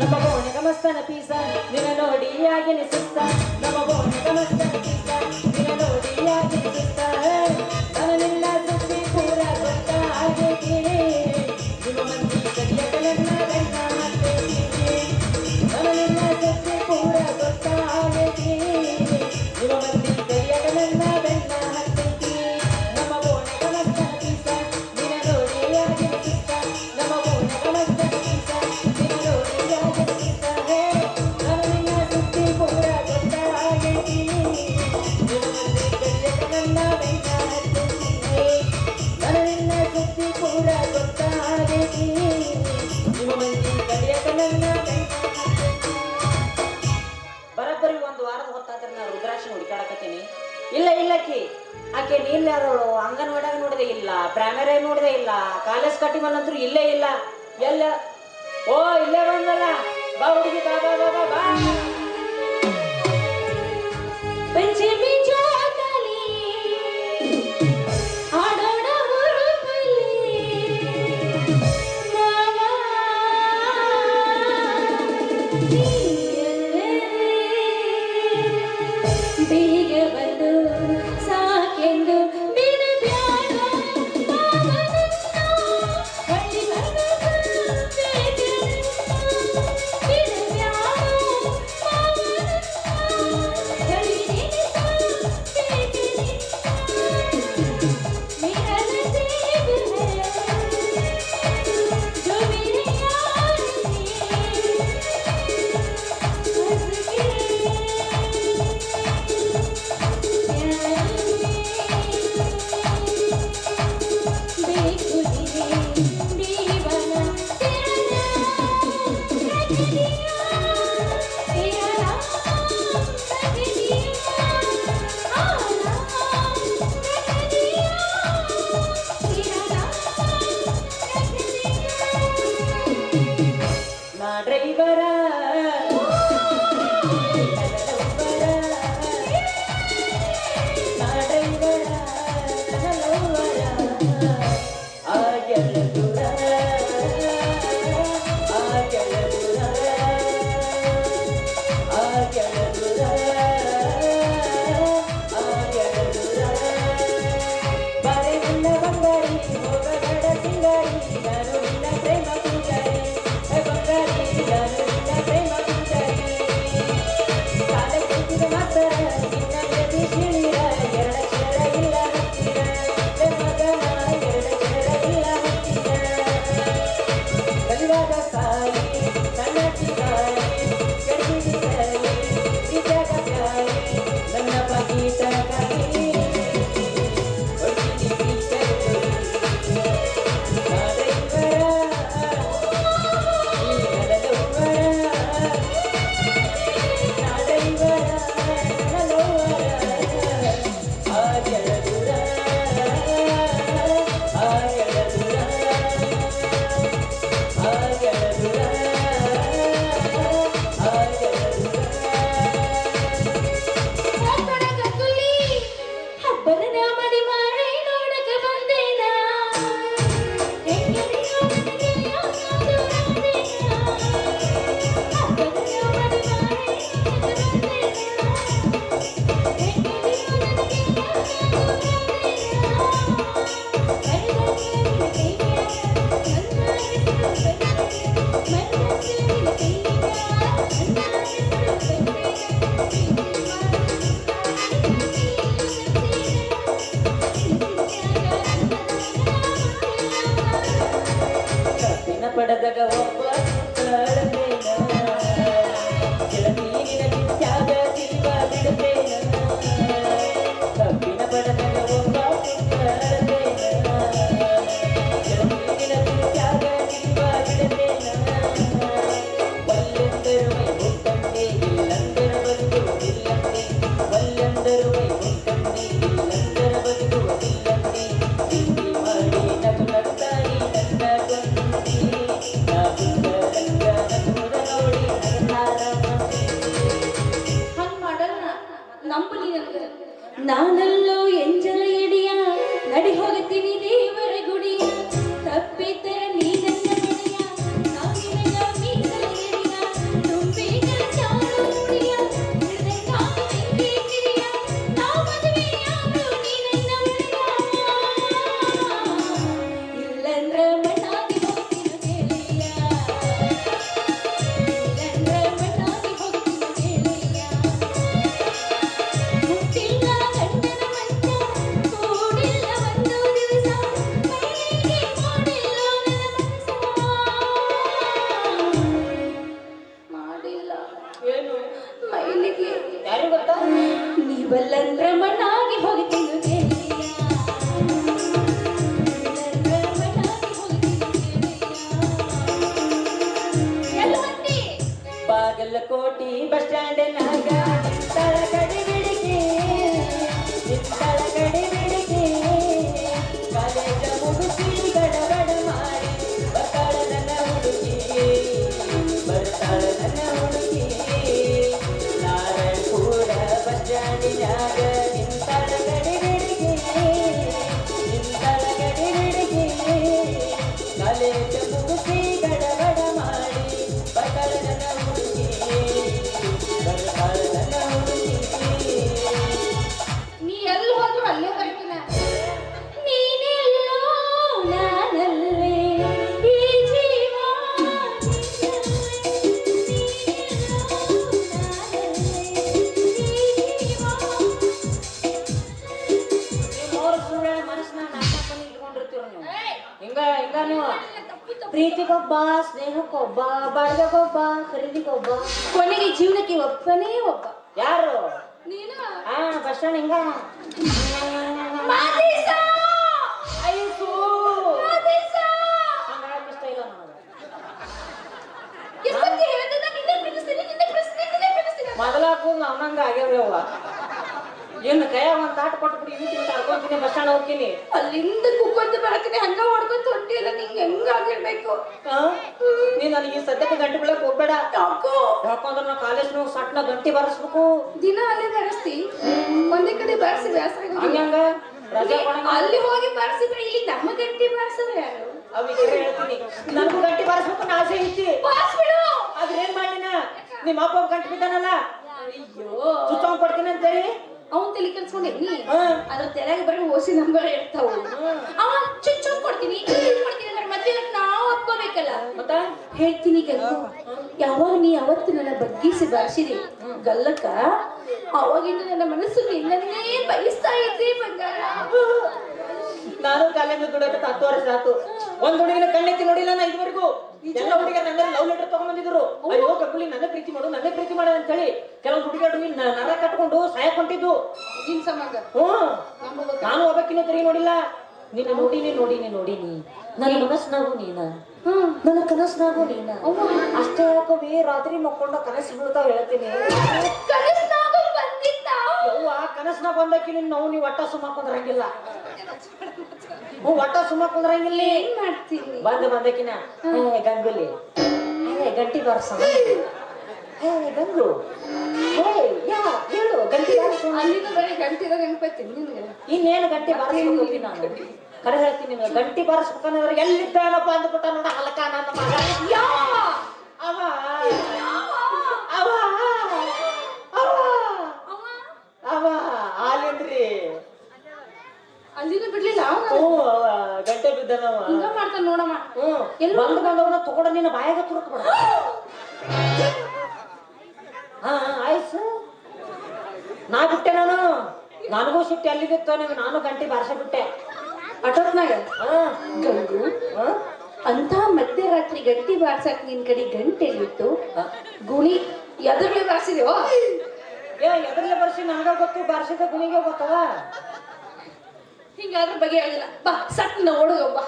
ನಮ್ಮ ಬೋನಿಗ ಮಸ್ತನ ಪೀಸ ನಿನ್ನ ನೋಡಿ ಹಾಗೆ ಸುತ್ತ gaga gaga 啊！ಪ್ರೀತಿಗೊಬ್ಬ ಸ್ನೇಹಕ್ಕೊಬ್ಬ ಬಾಳ್ಗೆಗೊಬ್ಬ ಖರೀದಿಗೊಬ್ಬ ಕೊನೆಗೆ ಜೀವನಕ್ಕೆ ಒಬ್ಬನೇ ಒಬ್ಬ. ಯಾರು? ನೀನು? ಹಾ ಬಸ್ ಸ್ಟ್ಯಾಂಡ್ ಹಿಂಗ. ಅಂತ. ಮೊದಲಾಕು ಅವನಂಗ ಆಗ್ಯಾವ್ಯವ ಏನು ಕೈಯಾಗ ಒಂದ್ ತಾಟ್ ಕೊಟ್ಟು ಬಿಡಿ ಕರ್ಕೊಂತೀನಿ ಬಸ್ ಸ್ಟ್ಯಾಂಡ್ ಹೋಗ್ತೀನಿ. ಅಲ್ಲಿಂದ ಕುಕ್ಕೊಂತ ಬರ್ತೀನಿ ಹಂಗ ಹೊಡ್ಕೊಂತ ಹೊಂಟಿಯಲ್ಲ ನಿಂಗೆ ಹೆಂಗಾಗಿರ್ಬೇಕು ಆ? ನೀನ್ ನನಗೆ ಈ ಸದ್ಯಕ್ಕೆ ಗಂಟೆ ಬೀಳಕ್ ಹೋಗ್ಬೇಡ. ಯಾಕೋ? ಯಾಕಂದ್ರೆ ನಾ ಕಾಲೇಜ್ ಸಟ್ನ ಗಂಟೆ ಬಾರಿಸ್ಬೇಕು. ದಿನ ಅಲ್ಲೇ ಬರೆಸ್ತಿ. ಒಂದೇ ಕಡೆ ಬರ್ಸಿ ಹಂಗಂಗ ಅಲ್ಲಿ ಹೋಗಿ ಬರ್ಸಿದ್ರೆ ಇಲ್ಲಿ ನಮ್ಮ ಗಂಟೆ ಬರ್ಸಿದ್ರೆ ಯಾರು? ಅವಿಗೆ ಹೇಳ್ತೀನಿ. ನನಗೂ ಗಂಟೆ ಬಾರಿಸ್ಬೇಕು ನಾ ಆಸೆ ಐತಿ. ಬಾಸ್ ಬಿಡು ಆದ್ರೆ ಏನ್ ಮಾಡಿನ ನಿಮ್ಮ ಅಪ್ಪ ಗಂಟೆ ಬಿದ್ದಾನಲ್ಲ? ಅಯ್ಯೋ. ಸುತ್ತವ್ ಕೊಡ್ತೀನಿ ಅಂತೇಳಿ? ಅವನ್ ತಲೆ ಕೆಲ್ಸ್ಕೊಂಡೆ ನೀ ಹ್ಮ್. ಅದ್ರ ತಲೆಗೆ ಬರೀ ಓಸಿ ನಂಬರ್ ಇರ್ತಾವ. ಅವ ಚುಚ್ಚು ಕೊಡ್ತೀನಿ ಕೊಡ್ತೀನಿ ಅಂದ್ರೆ ಮದ್ವೆ ನಾವು ಒಪ್ಕೋಬೇಕಲ್ಲ ಮತ್ತ? ಹೇಳ್ತೀನಿ ಕೆಲ ಯಾವಾಗ ನೀ ಅವತ್ತು ನನ್ನ ಬಗ್ಗಿಸಿ ಬರ್ಸಿದಿ? ಗಲ್ಲಕ್ಕ ಅವಾಗಿಂದ ನನ್ನ ಮನಸ್ಸು ನಿನ್ನನ್ನೇ ಬಯಸ್ತಾ ಇದ್ದೆ ಬಂಗಾರ. ನಾನು ಕಾಲೇಜ್ ದುಡಿಯಕ್ಕೆ ಹತ್ತು ವರ್ಷ ಆತು. ಒಂದ್ ಹುಡುಗಿನ ಕಣ್ಣೆತ್ತಿ ನೋಡಿಲ್ಲ ನಾ ಇದುವರೆಗೂ. ಎಲ್ಲ ಹುಡುಗ ನನ್ನ ಲವ್ ಲೆಟರ್ ತಗೊಂಡ್ಬಂದಿದ್ರು. ಅಯ್ಯೋ ಕಬ್ಬುಲಿ ನನ್ನ ಪ್ರೀತಿ ಮಾಡು ನನ್ನ ಪ್ರೀತಿ ಮಾಡು ಅಂತ ಹೇಳಿ ಕೆಲವೊಂದು ಹುಡುಗಿಯರು ನ- ನರ ಕಟ್ಕೊಂಡು ಸಾಯಕ್ ಹೊಂಟಿದ್ದು. ನಿನ್ ಸಂಬಂಧ. ಹ್ಮ್ ನಾನು ಒಬ್ಬಕ್ಕಿನ ತಿರುಗಿ ನೋಡಿಲ್ಲ. ನಿನ್ನ ನೋಡಿನಿ ನೋಡಿನಿ ನೋಡಿನಿ. ನನ್ನ ಮನಸ್ಸಿನಾಗು ನೀನ. ಹ್ಮ್. ನನ್ನ ಕನಸ್ನಾಗು ನೀನ. ಅಷ್ಟೇ ಯಾಕವಿ ರಾತ್ರಿ ಮಕ್ಕೊಂಡ ಕನಸು ಬೀಳ್ತಾವ ಹೇಳ್ತೀನಿ. ಕನಸ್ನಾಗ ಬಂದಕ್ಕೆ ನಿನ್ನ ನಾವು ನೀವು ಒಟ್ಟ ಸುಮ್ಮ ಕುಂದ್ರಂಗಿಲ್ಲ. ಹ್ಞೂ ಒಟ್ಟ ಸುಮ್ಮ ಕುಂದ್ರಂಗಿಲ್ಲ. ಏನ್ ಮಾಡ್ತೀನಿ? ಬಂದ ಬಂದಕಿನ. ಹೇ. ಗಂಗುಲಿ. ಹೇ ಗಂಟಿ ಬಾರ್ಸ. ಹೇ ಗಂಗು. ಹೇ ಯಾ ಹೇಳು ಗಂಟಿ ಬಾರ್ಸು. ಅಲ್ಲಿಂದ ಬರೀ ಇರೋ ನೆನಪೈತೀನಿ ನಿನ್ಗೆ? ಇನ್ನೇನು ಗಂಟಿ ಬರ್ತೀನಿ ನಾನು ಕರೆ ಹೇಳ್ತೀನಿ ನಿಮ್ಗೆ. ಗಂಟಿ ಬಾರಿಸ್ಬೇಕಂದ್ರೆ ಎಲ್ಲಿದ್ದಾನಪ್ಪ ಅಂದ್ಬಿಟ್ಟ ನೋಡ ಹಲಕ ನನ್ನ ಮಗ. ಅವ ಅಲ್ಲಿಂದ ಬಿಡ್ಲಿಲ್ಲ ಓ ಅವ ಗಂಟೆ ಬಿದ್ದನವ ಹಿಂಗ ಮಾಡ್ತಾನ ನೋಡಮ್ಮ. ಹ್ಞೂ ಎಲ್ಲಿ ಬಂದು ಬಂದವನ ತಗೊಂಡ ನಿನ್ನ ಬಾಯಾಗ ತುರುಕ್ಬೇಡ. ಹಾ ಆಯ್ತು. ನಾ ಬಿಟ್ಟೆ ನಾನು. ನನಗೂ ಸಿಟ್ಟು ಎಲ್ಲಿದಿತ್ತು ನಿಮ್ಗೆ ನಾನು ಗಂಟೆ ಬಾರಿಸ ಬಿಟ್ಟೆ. ಅಟೋತ್ನಾಗ ಹಾ. ಗಂಗು ಅಂತ ಮಧ್ಯರಾತ್ರಿ ಗಂಟೆ ಬಾರ್ಸಕ್ ನಿನ್ ಕಡೆ ಗಂಟೆ ಎಲ್ಲಿತ್ತು ಗುಣಿ ಎದ್ರಲ್ಲಿ ಬಾರಿಸಿದ್ಯೋ? ಏ ಎದ್ರಲ್ಲೇ ಬರ್ಸಿ ನನಗ ಗೊತ್ತು ಬಾರಿಸಿದ ಗುಣಿಗೆ ಗೊತ್ತವ? ಹಿಂಗಾದ್ರ ಬಗ್ಗೆ ಆಗಿಲ್ಲ ಬಾ ಸಟ್ ನಾ ಓಡೋದು ಒಬ್ಬ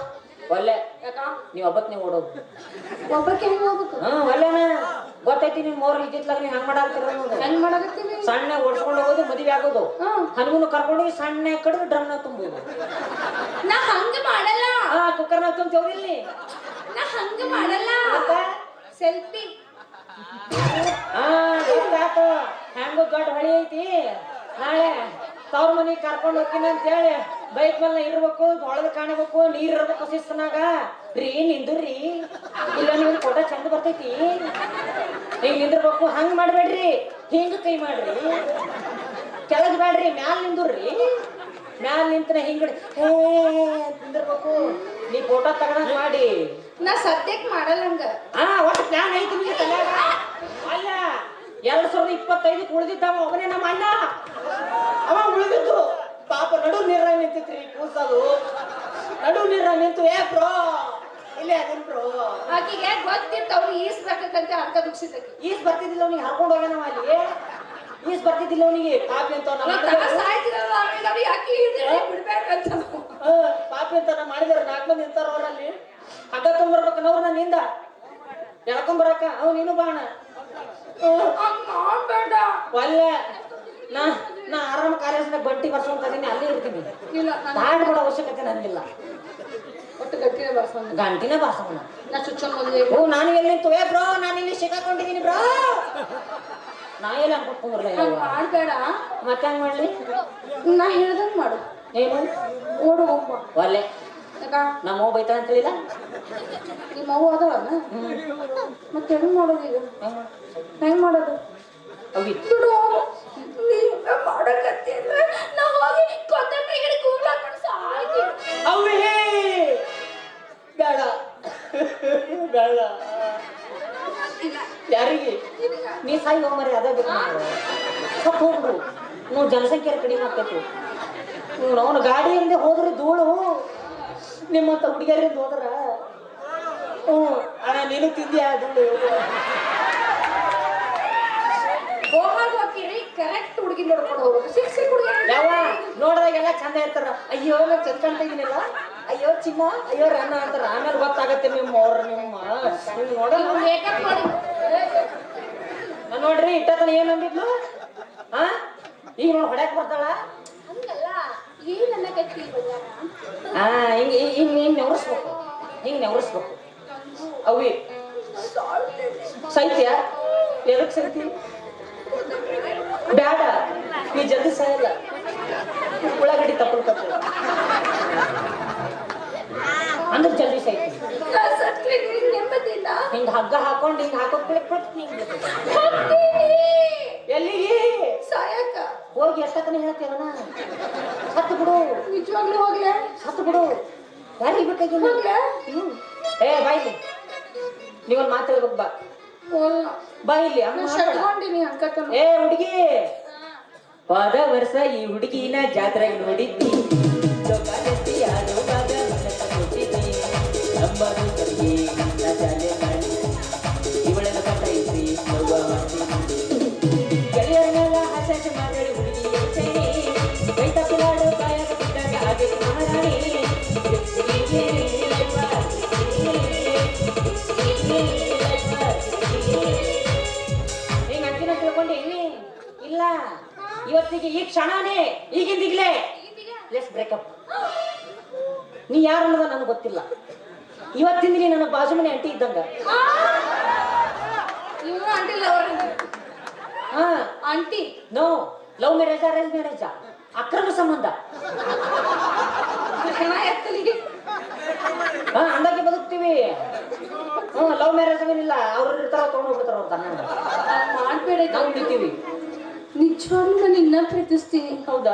ಒಲ್ಲೆ. ಯಾಕ? ನೀವ್ ಒಬ್ಬತ್ ನೀವು ಓಡೋದು ಒಬ್ಬಕ್ಕೆ ಹೆಂಗ್ ಹೋಗ್ಬೇಕು? ಹ್ಮ್ ಒಲ್ಲೆನ. ಗೊತ್ತೈತಿ ನಿಮ್ ಮೋರ್ ಇದ್ದಿತ್ಲಾಗ ನೀವ್ ಹಂಗ್ ಮಾಡಾಕ್ತಿರ ಹೆಂಗ್ ಮಾಡಾಕತ್ತೀವಿ ಸಣ್ಣ ಓಡಿಸ್ಕೊಂಡು ಹೋಗೋದು ಮದುವೆ ಆಗೋದು. ಹನುಮನ ಕರ್ಕೊಂಡು ಹೋಗಿ ಸಣ್ಣ ಕಡಿದು ಡ್ರಮ್ನ ತುಂಬೋದು. ನಾ ಹಂಗ ಮಾಡಲ್ಲ. ಹಾ ಕುಕ್ಕರ್ನ ತುಂಬ್ತೇವ್ರಿಲ್ಲಿ ನಾ ಹಂಗ ಮಾಡಲ್ಲ. ಸೆಲ್ಫಿ. ಹಾ ಗೊತ್ತಾತು. ಹೆಂಗ ದೊಡ್ಡ ಹೊಳಿ ಐತಿ. ನಾಳೆ ತವ್ರ ಮನೆಗೆ ಕರ್ಕೊಂಡು ಹೋಗ್ತೀನಿ ಅಂತ ಹೇಳಿ ಬೈಕ್ ಮೇಲೆ ಇರ್ಬೇಕು ಹೊಳದ ಕಾಣಬೇಕು ನೀರ್ ಇರ್ಬೇಕು ಶಿಸ್ತನಾಗ. ರೀ ನಿಂದ್ರಿ ಇಲ್ಲ ನಿಮ್ಗೆ ಫೋಟೋ ಚಂದ ಬರ್ತೈತಿ. ಹಿಂಗ್ ನಿಂದಿರ್ಬೇಕು ಹಂಗ್ ಮಾಡ್ಬೇಡ್ರಿ. ಹಿಂಗ ಕೈ ಮಾಡ್ರಿ. ಕೆಳಗ್ ಬೇಡ್ರಿ ಮ್ಯಾಲ್ ನಿಂದ್ರಿ ಮ್ಯಾಲ್ ನಿಂತ್ರ ಹಿಂಗ್ ಹೇ ನಿಂದಿರ್ಬೇಕು. ನೀ ಫೋಟೋ ತಗೊಂಡ್ ಮಾಡಿ. ನಾ ಸದ್ಯಕ್ ಮಾಡಲ್ಲ ಹಂಗ ಹಾ ಒಟ್ಟು ಪ್ಲಾನ್ ಐತಿ ನಿಮ್ಗೆ ತಲ್ಯಾಗ ಅಲ್ಲ ಎರಡ್ ಸಾವಿರದ ಇಪ್ಪತ್ತೈದಕ್ಕೆ ಉಳಿದಿದ್ದಾವ ಅವನೇ ನಮ್ಮ ಅಣ್ಣ. ಅವ ಉಳಿದಿದ್ದು. ಪಾಪ ನಡು ನೀರ ನಿಂತಿತ್ರಿ ಕೂಸದು ನಡು ನೀರ ನಿಂತು ಏ ಬ್ರೋ ಇಲ್ಲೇ ಅದನ್ ಬ್ರೋ. ಆಕಿಗೆ ಗೊತ್ತಿರ್ತಾವ್ ಈಸ್ಬೇಕಂತ ಅರ್ಥ ದುಡ್ಸಿದ್ದಕ್ಕೆ. ಈಸ್ ಬರ್ತಿದ್ದಿಲ್ಲ ಅವನಿಗೆ ಹರ್ಕೊಂಡು ಹೋಗ್ಯಾನ ಅಲ್ಲಿ. ಈಸ್ ಬರ್ತಿದ್ದಿಲ್ಲ ಅವನಿಗೆ. ಪಾಪಿ ಅಂತ ಬಿಡ್ಬೇಕಂತ. ಪಾಪಿ ಅಂತ ನಾ ಮಾಡಿದಾರೆ. ನಾಲ್ಕು ಮಂದಿ ನಿಂತಾರ ಅವರಲ್ಲಿ. ಹಗ್ಗ ನಿಂದ ನನ್ನಿಂದ. ಎಳ್ಕೊಂಬರಕ ಅವ್ ನೀನು ಬಾಣ ಮಾಡ್ಬೇಡ ಒಲ್ಲೆ ನಾ ನಾ ಆರಾಮ ಕಾಲೇಜ್ನಾಗ ಬಟ್ಟಿ ಬರ್ಸ್ಕೊಂತೀನಿ ಅದೀನಿ ಅಲ್ಲೇ ಇರ್ತೀನಿ. ಇಲ್ಲ ಹಾಡ್ ಮಾಡೋ ಅವಶ್ಯಕತೆ ನನಗಿಲ್ಲ. ಒಟ್ಟು ಗಟ್ಟಿನ ಬರ್ಸಂಗ ಗಂಟಿನ ಬಾರ್ಸೋಣ ನಾ ಚುಚ್ಚನ್ ಮದುವೆ ಓ ನಾನು ಎಲ್ಲಿ ನಿಂತು ಏ ಬ್ರೋ ನಾನು ಇಲ್ಲಿ ಸಿಕ್ಕಾಕೊಂಡಿದ್ದೀನಿ ಬ್ರೋ. ನಾ ಎಲ್ಲ ಅನ್ಕೊಂಡ್ರಲ್ಲ ಹಂಗ್ ಮಾಡ್ಬೇಡ. ಮತ್ತೆ ಹಂಗ್ ಮಾಡ್ಲಿ? ನಾ ಹೇಳ್ದಂಗೆ ಮಾಡು. ಏನು? ಓಡು ಒಲೆ ಒಲ್ಲೆ. ನಮ್ಮ ಬೈತಾಳ ಅಂತ ಹೇಳಿಲ್ಲ? ನಿಮ್ಮ ಅವ್ವ ಅದಾವ ಮತ್ತೆ ಹೆಂಗ್ ಮಾಡೋದು ಈಗ? ಹೆಂಗ್ ಮಾಡೋದು? ಅವಿ ಬಿಡು ಮಾಡಕತ್ತಿಲ್ಲ ನಾ ಹೋಗಿ ಕೊತ್ತಂಬರಿ ಗಿಡ ಕೂಲ್ ಹಾಕೊಂಡು ಸಾಯ್ತೀನಿ ಅವಿ ಬೇಡ. ಬೇಡ. ಯಾರಿಗೆ? ನೀ ಸಾಯಿ ಹೋಗ್ಮರಿ ಅದೇ ಬೇಕು. ಸ್ವಲ್ಪ ಹೋಗ್ಬಿಡು. ನೋ ಜನಸಂಖ್ಯೆ ಕಡಿಮೆ ಆಗ್ತೈತಿ ನೀವು ಗಾಡಿ ಗಾಡಿಯಿಂದ ಹೋದ್ರೆ ಧೂಳು. ನಿಮ್ಮಂತ ಹುಡುಗಿಯರಿಂದ ಹೋದ್ರ? ಹ್ಞೂ ಅಣ್ಣ ನೀನು ತಿಂದ್ಯಾ? ಹೋಗಾಗ ಹೋಗ್ತೀರಿ ಕರೆಕ್ಟ್ ಹುಡುಗಿ ನೋಡ್ಕೊಂಡು ಹೋಗೋದು ಸಿಕ್ ಸಿಕ್ ಹುಡುಗಿ ಯಾವ ನೋಡಿದಾಗೆಲ್ಲ ಚಂದ ಇರ್ತಾರ. ಅಯ್ಯೋ ನಾನು ಚಂದ ಕಾಣ್ತಾ ಇದೀನಿಲ್ಲ ಅಯ್ಯೋ ಚಿನ್ನ ಅಯ್ಯೋ ರನ್ನ ಅಂತಾರ. ಆಮೇಲೆ ಗೊತ್ತಾಗತ್ತೆ ನಿಮ್ಮ ಅವ್ರ ನಿಮ್ಮ ನೋಡಲ್ಲ. ಮೇಕಪ್ ಮಾಡಿ. ನೋಡ್ರಿ ಇಟ್ಟತನ ಏನ್ ಅಂದಿದ್ಲು? ಹಾ ಈಗ ನೋಡಿ ಹೊಡ್ಯಾಕ್ ಬರ್ತಾಳ? ಹಂಗಲ್ಲ ಏನ್ ಅನ್ನಕತ್ತಿ ಹಾ ಹಿಂಗ್ ಹಿಂಗ್ ಹಿಂಗ್ ಹಿಂಗ್ ನೆವರ್ಸ್ಬೇಕು. ಹಿಂಗ್ ನೆವರ್ಸ್ಬೇಕು. ಅವಿ ಸೈತ್ಯ ಎದಕ್ ಸೈತಿ ಬ್ಯಾಡ ನೀ ಜಗ ಸಾಯಲ್ಲ ಉಳ್ಳಾಗಡ್ಡಿ ತಪ್ಪಲ್ ಅಂದ್ರೆ ಜಲ್ದಿ ಸೈತಿ ಹಿಂಗ ಹಗ್ಗ ಹಾಕೊಂಡು ಹಿಂಗ್ ಹಾಕೋದ್. ಎಲ್ಲಿಗೆ ಸಾಯಕ ಹೋಗಿ ಎಷ್ಟಕ್ಕನ ಹೇಳ್ತೇವನ ಹತ್ತು ಬಿಡು ನಿಜವಾಗ್ಲೂ ಹೋಗ್ಲೆ ಹತ್ತು ಬಿಡು ಯಾರಿಗೆ ಬೇಕಾಗಿಲ್ಲ. ಏ ಬಾ ಇಲ್ಲಿ ನೀವೊಂದ್ ಮಾತು ಹೇಳ್ಬೇಕು ಬಾ. ಬಾ ಇಲ್ಲಿ ಹಂಗ್ ಏ ಹುಡುಗಿ. ಹೋದ ವರ್ಷ ಈ ಹುಡುಗಿನ ಜಾತ್ರೆಗೆ ನೋಡಿದ್ದಿ ಹಿಂಗ ಇಲ್ಲಿ ಇಲ್ಲ. ಇವತ್ತಿಗೆ ಈ ಕ್ಷಣನೇ ಈಗಿಂದಿಗ್ಲೇ. ಲೆಸ್ ಬ್ರೇಕಪ್ ನೀ ಯಾರು ಅನ್ನೋದ ನನಗೆ ಗೊತ್ತಿಲ್ಲ. ಇವತ್ತಿಂದ ನೀ ನನ್ನ ಬಾಜು ಮನೆ ಅಂಟಿ ಇದ್ದಂಗ ಹಾ. Aunty? No love marriage arrange marriage ಅಕ್ರಮ ಸಂಬಂಧ. ಹಾ ಅಂದಾಗೆ ಬದುಕ್ತೀವಿ. ಹ್ಮ್ ಲವ್ ಮ್ಯಾರೇಜ್ ಏನಿಲ್ಲ ಅವ್ರು ಇರ್ತಾರ ತಗೊಂಡ್ ಹೋಗ್ಬಿಡ್ತಾರ ಅವ್ರ ತನ್ನ ಮಾಡ್ಬೇಡ ನಾವು ನಿಂತೀವಿ ನಿಜವಾಗ್ಲೂ ನಾನು ನಿನ್ನ ಪ್ರೀತಿಸ್ತೀನಿ. ಹೌದಾ?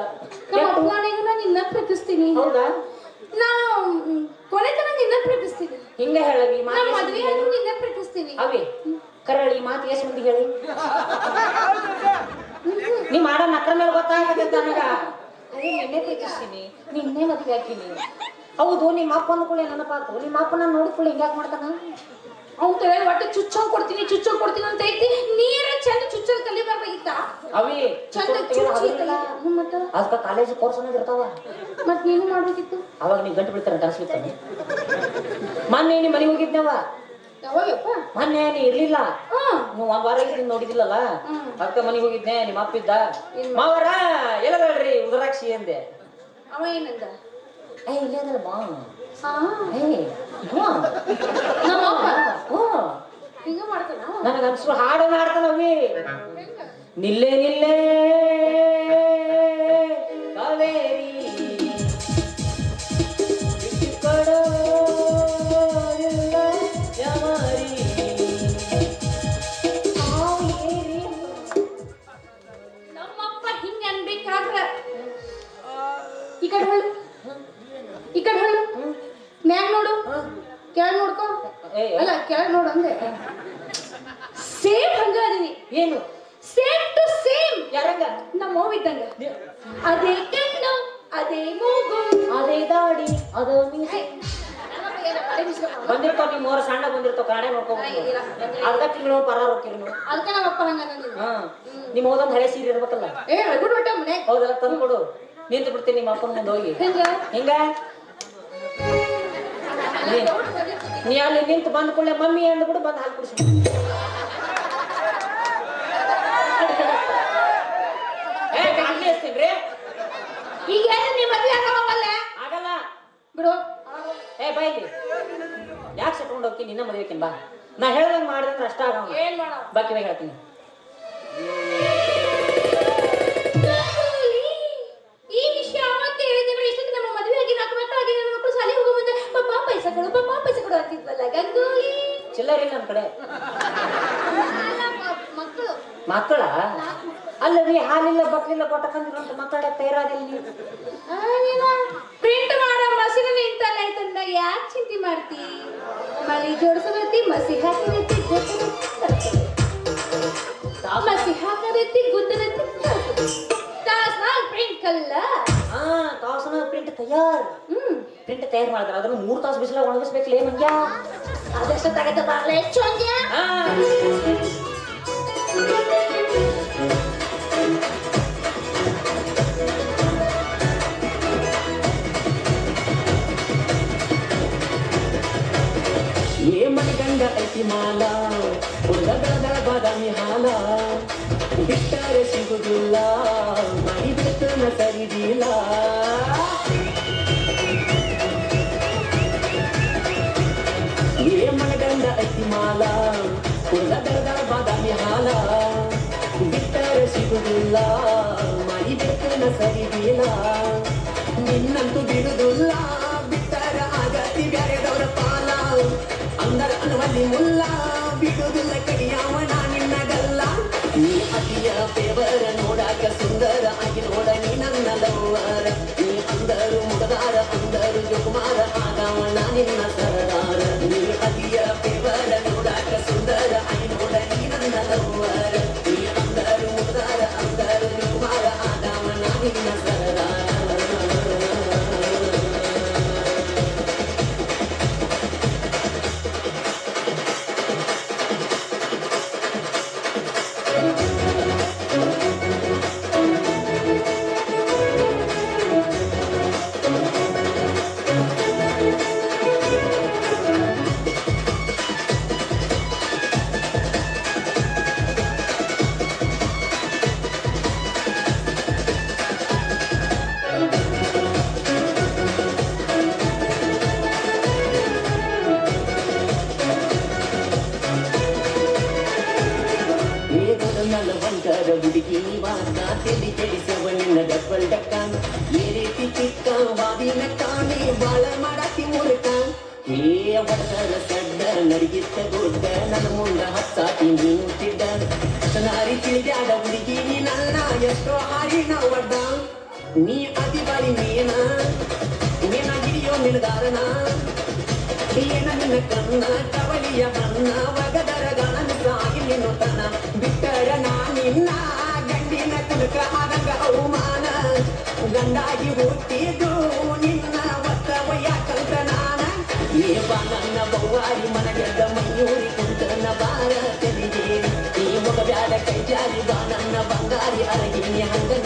ನಮ್ಮ ಅಪ್ಪನಿಗೂ ನಾನು ನಿನ್ನ ಪ್ರೀತಿಸ್ತೀನಿ. ಹೌದಾ? ನಾ ಕೊನೆ ತನಕ ನಿನ್ನ ಪ್ರೀತಿಸ್ತೀನಿ. ಹಿಂಗ ನಮ್ಮ ಮದ್ವೆ ನಿನ್ನ ಪ್ರೀತಿಸ್ತೀನಿ. ಅವೇ ಕರಳಿ ಮಾತು ಎಷ್ಟು ಮಂದಿ ಹೇಳಿ. ನೀ ಮಾಡೋ ನಕ್ರ ಮೇಲೆ ಗೊತ್ತಾಗತ್ತೆ ನನಗ. ಅದೇ ನಿನ್ನೆ ಪ್ರೀತಿಸ್ತೀನಿ ನಿನ್ನೆ ಮದ್ವೆ ಹಾಕಿನಿ ಹೌದು ನಿಮ್ಮ ಅಪ್ಪ ಅಂದ್ಕೊಳ್ಳಿ ನೆನಪಾತು. ನಿಮ್ಮ ಅಪ್ಪನ ನೋಡಿಕೊಳ್ಳಿ ಹಿಂಗ್ಯಾಕ್ ಮಾಡ್ತಾನ? ಅವ್ನ ತಲೆ ಒಟ್ಟು ಚುಚ್ಚೋಗ್ ಕೊಡ್ತೀನಿ ಚುಚ್ಚೋಗ್ ಕೊಡ್ತೀನಿ ಅಂತ ಐತಿ. ನೀರ ಚಂದ ಚುಚ್ಚೋದ್ ಕಲಿಬೇಕಾಗಿತ್ತ ಅವಿ ಚಂದ ಅದಕ್ಕ ಕಾಲೇಜ್ ಕೋರ್ಸ್ ಅನ್ನೋದು ಇರ್ತಾವ. ಮತ್ ನೀನು ಮಾಡ್ಬೇಕಿತ್ತು? ಅವಾಗ ನೀವು ಗಂಟು ಬಿಡ್ತಾರ ಬಿಡ್ತಾನೆ ಮೊನ್ನೆ ನಿಮ್ಮ ಮನೆಗೆ ಹೋಗಿದ್ನವ ಮೊನ್ನೆ ನೀ ಇರ್ಲಿಲ್ಲ? ನೀವು ಒಂದ್ ವಾರ ಇದ್ದೀನಿ ನೋಡಿದಿಲ್ಲಲ್ಲ ಅಕ್ಕ ಮನೆಗೆ ಹೋಗಿದ್ನೆ ನಿಮ್ಮ ಅಪ್ಪ ಇದ್ದ? ಮಾವರ ಎಲ್ಲದಳ್ರಿ ಉದರಾಕ್ಷಿ ಅಂದೆ? ಅವ ಏನಂದ? ಏ ಇಲ್ಲ ಅದಲ್ಲ ಬಾ ಹಾ ಏ ಹ್ಞೂ ನಮ್ಮ ಅಪ್ಪ ಹ್ಞೂ ಹಿಂಗ ಮಾಡ್ತಾನ ನನಗೆ ಅನ್ಸು ಹಾಡನ್ನ ಹಾಡ್ತಾನವಿ ನಿಲ್ಲೆ ನಿಲ್ಲೇ ಕಾವೇರಿ ಈ ಕಡೆ ಈ ಕಡೆ ಮ್ಯಾಗ್ ನೋಡು. ಕೆಳಗ್ ನೋಡ್ಕೋ. ಅಲ್ಲ ಕೆಳಗ್ ನೋಡು ಅಂದೆ ಸೇಮ್ ಹಂಗ ಅದೀನಿ ಏನು? Same to same. ಯಾರಂಗ? ನಮ್ಮ ಮೂವಿ ಇದ್ದಂಗ. ಅದೇ ಕಣ್ಣು ಅದೇ ಮೂಗು. ಅದೇ ದಾಡಿ ಅದು ಮೀಸೆ. ಬಂದಿರ್ತಾವ ನಿಮ್ಮ ಮೂರ ಸಣ್ಣ ಬಂದಿರ್ತಾವ ಕನ್ನಡ ನೋಡ್ಕೊಂಡು ಇಲ್ಲ, ಬಂದಿಲ್ಲ. ಅರ್ಧ ತಿಂಗಳು ಪರ ಹೋಗ್ತೀರಿ ನೀವು ಅದಕ್ಕೆ ನಮ್ಮಪ್ಪ ಹಂಗ ಅನ್ನಂಗಿಲ್ಲ. ಹಾ. ಹೋದ ಹೋದಂದ್ ಹಳೆ ಸೀರೆ ಇರ್ಬೇಕಲ್ಲ. ಏ ರಗಡ್ ಹೊಟ್ಟ ಮನೆ. ಹೌದಲ್ಲ ತಂದು ಕೊಡು ನಿಂತು ಬಿಡ್ತೀನಿ ನಿಮ್ಮ ಅಪ್ಪನ ಮುಂದೆ ಹೋಗಿ. ಹೆಂಗ? ಹಿಂಗ? ನೀ- ಅಲ್ಲಿ ನಿಂತು ಬಂದ ಕೂಡಲೇ ಮಮ್ಮಿ ಅಂದ್ಬಿಟ್ಟು ಬಂದು ಹಾಲು ಕುಡಿಸಿ. ಈಗ ಏನು ನೀ ಮದುವೆ ಆಗವಲ್ಲ ಆಗಲ್ಲ. ಬಿಡು. ಏ ಬೈಲಿ ಯಾಕೆ ಸಟ್ಕೊಂಡು ಹೋಗ್ತೀನಿ ನಿನ್ನ ಮದುವೆಕಿನ್ ಬಾ. ನಾ ಹೇಳ್ದಂಗೆ ಮಾಡಿದ್ರೆ ಅಷ್ಟ ಆಗ ಬಾಕಿನ ಮಾಡ ಬಾಕಿ ಹೇಳ್ತೀನಿ. ಕೊಡು ಪಪ್ಪ ಪೈಸಾ ಕೊಡು ಅಂತಿದ್ವಲ್ಲ ಗಂಗೂಲಿ. ಚಿಲ್ಲರೆ ಇಲ್ಲ ನನ್ನ ಕಡೆ. ಮಕ್ಕಳು. ಮಕ್ಕಳ? ಅಲ್ಲರಿ ಹಾಲಿಲ್ಲ ಬಕ್ಲಿಲ್ಲ ಕೊಟ್ಟಕಂದಿರು ಅಂತ ಮಾತಾಡಕ್ ತಯಾರಾದಿಲ್ಲ ಪ್ರಿಂಟ್ ಮಾಡೋ ಮಸಿನ ನಿಂತಲ್ಲ ಆಯ್ತಂದ ಯಾಕೆ ಚಿಂತೆ ಮಾಡ್ತಿ? ಮಳಿ ಜೋಡಿಸೋದೈತಿ ಮಸಿ ಗುದ್ದದೈತಿ ಮಸಿ ಹಾಕೋದೈತಿ ಗುದ್ದದೈತಿ ತಾಸ್ನಾಗ ಪ್ರಿಂಟ್ ಕಲ್ಲ? ಹಾ ತಾಸ್ನಾಗ ಪ್ರಿಂಟ್ ತಯಾರು. ಹ್ಮ್. ಪ್ರಿಂಟ್ ತಯಾರು ಮಾಡಿದ್ರೆ ಅದನ್ನು ಮೂರು ತಾಸು ಬಿಸಿಲ ಒಣಗಿಸ್ಬೇಕಲೇ ಮಂಗ್ಯ ಅದೆಷ್ಟೊತ್ತಾಗತ್ತೆ ಬಾಗ್ಲೆ ಚೋಂಗ್ಯ ಆ, ಏ ಮನಗಂಡ ಐತಿ ಮಾಲ ಉಳ್ಳದಳ ಬಾದಾಮಿ ಹಾಲ ಬಿಟ್ಟರೆ ಸಿಗುದಿಲ್ಲ ಮೈ ಬೆತ್ತನ ಸರಿದಿಲ್ಲ ಮನಗಂಡ ಐತಿ ಮಾಲ ಉಳ್ಳದಳ ಬಾದಾಮಿ ಹಾಲ ಬಿಟ್ಟರೆ ಸಿಗುದಿಲ್ಲ ಮೈ ಬೆತ್ತನ ಸರಿದಿಲ್ಲ ನಿನ್ನಂತೂ ಬಿಡುದಿಲ್ಲ ಬಿಟ್ಟರ ಆಗತಿ ಬ್ಯಾರೆದವರ ಪಾಲ ಅಂದರ ಅನುವಲ್ಲಿ ಮುಲ್ಲ ಬಿಡುದಿಲ್ಲ ಕಡಿಯಾವಣ ನಿನ್ನಗಲ್ಲ ನೀ ಅತಿಯ ನಾರಿ ತಿಳಿದಾದ ಹುಡುಗಿ, ನೀ ನನ್ನ ಎಷ್ಟೋ ಹಾರಿನ ಒಡ್ಡ ನೀ ಅತಿ ಬಾರಿ ನೀನ ನೀನ ಹಿಡಿಯೋ ನಿಲ್ದಾರನ. ನೀನ ನಿನ್ನ ಕನ್ನ ಕವಲಿಯ ಬಣ್ಣ, ಒಗದರ ಗಣನ ಸಾಗಿ ನಿನ್ನುತನ ಬಿಟ್ಟರ ನಾ ನಿನ್ನ ಗಂಡಿನ ಕುಲಕ ಆದಂಗ ಅವಮಾನ. ಗಂಡಾಗಿ ಹುಟ್ಟಿದ್ದು ನಿನ್ನ ಒತ್ತವ ಯಾಕಂತ ನಾನ ನೀವ ನನ್ನ jadi ari banana bangga ari ari ini. Hangga